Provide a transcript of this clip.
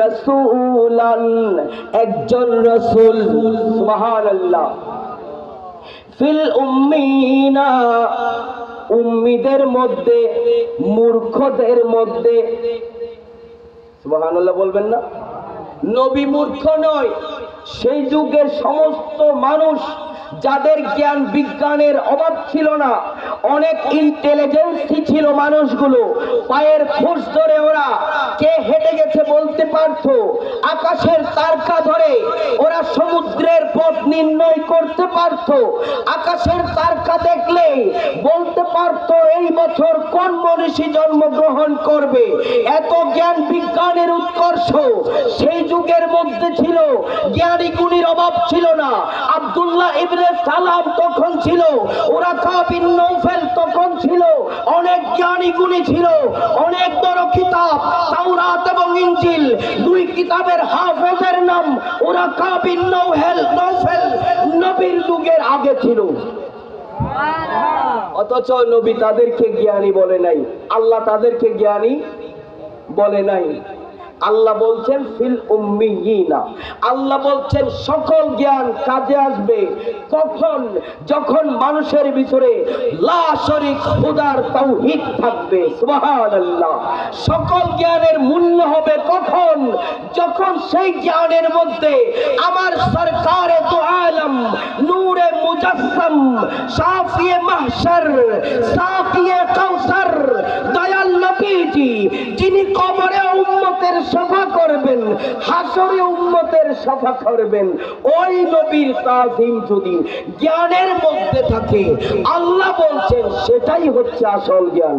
রসুলান, একজন রসুল, সুবহানাল্লাহ। ফিল উম্মিনা, উম্মিদের মধ্যে, মূর্খদের মধ্যে। সুবহানাল্লাহ বলবেন না? নবী মূর্খ নয়, সেই যুগের সমস্ত মানুষ যাদের জ্ঞান বিজ্ঞানের অভাব ছিল না, অনেক ইন্টেলিজেন্সি ছিল মানুষগুলো। পায়ের খোঁজ ধরে ওরা কে হেঁটে পারতো আকাশের তারকা ধরে ওরা সমুদ্রের পথ নির্ণয় করতে পারতো। আকাশের তারকা দেখলে বলতে পারতো, এই বছর কোন মনীষী জন্মগ্রহণ করবে? এত জ্ঞান বিজ্ঞানের উৎকর্ষ সেই যুগের মধ্যে ছিল। জ্ঞানী গুণীর অভাব ছিল না। আব্দুল্লাহ ইবনে সালাম তখন ছিল। ওরা বিন নৌফেল তখন ছিল। অনেক জ্ঞানী গুণী ছিল। অনেক বড় কিতাব এবং দুই কিতাবের হাফেজের নাম ওরা কাবিন নৌফেল নৌফেল নবীর যুগের আগে ছিল। অথচ নবী তাদেরকে জ্ঞানী বলে নাই। আল্লাহ তাদেরকে জ্ঞানী বলে নাই। আল্লাহ বলছেন, ফিল উম্মিয়িনা। আল্লাহ বলছেন, সকল জ্ঞান কাজে আসবে। কখন? যখন মানুষের ভিতরে লা শরীক খুদার তাওহীদ থাকবে। সুবহানাল্লাহ। সকল জ্ঞানের মূল্য হবে কখন? যখন সেই জ্ঞানের মধ্যে আমার সরকারে তো আলম, নূরে মুজাসসাম শাফিয়ে মাহশর সাকিয়ে কাউসার, দয়াল নবীজি হাসরে উম্মতের সফা করবেন। ওই নবীর তাজিম যদি জ্ঞানের মধ্যে থাকে, আল্লাহ বলছেন, সেটাই হচ্ছে আসল জ্ঞান।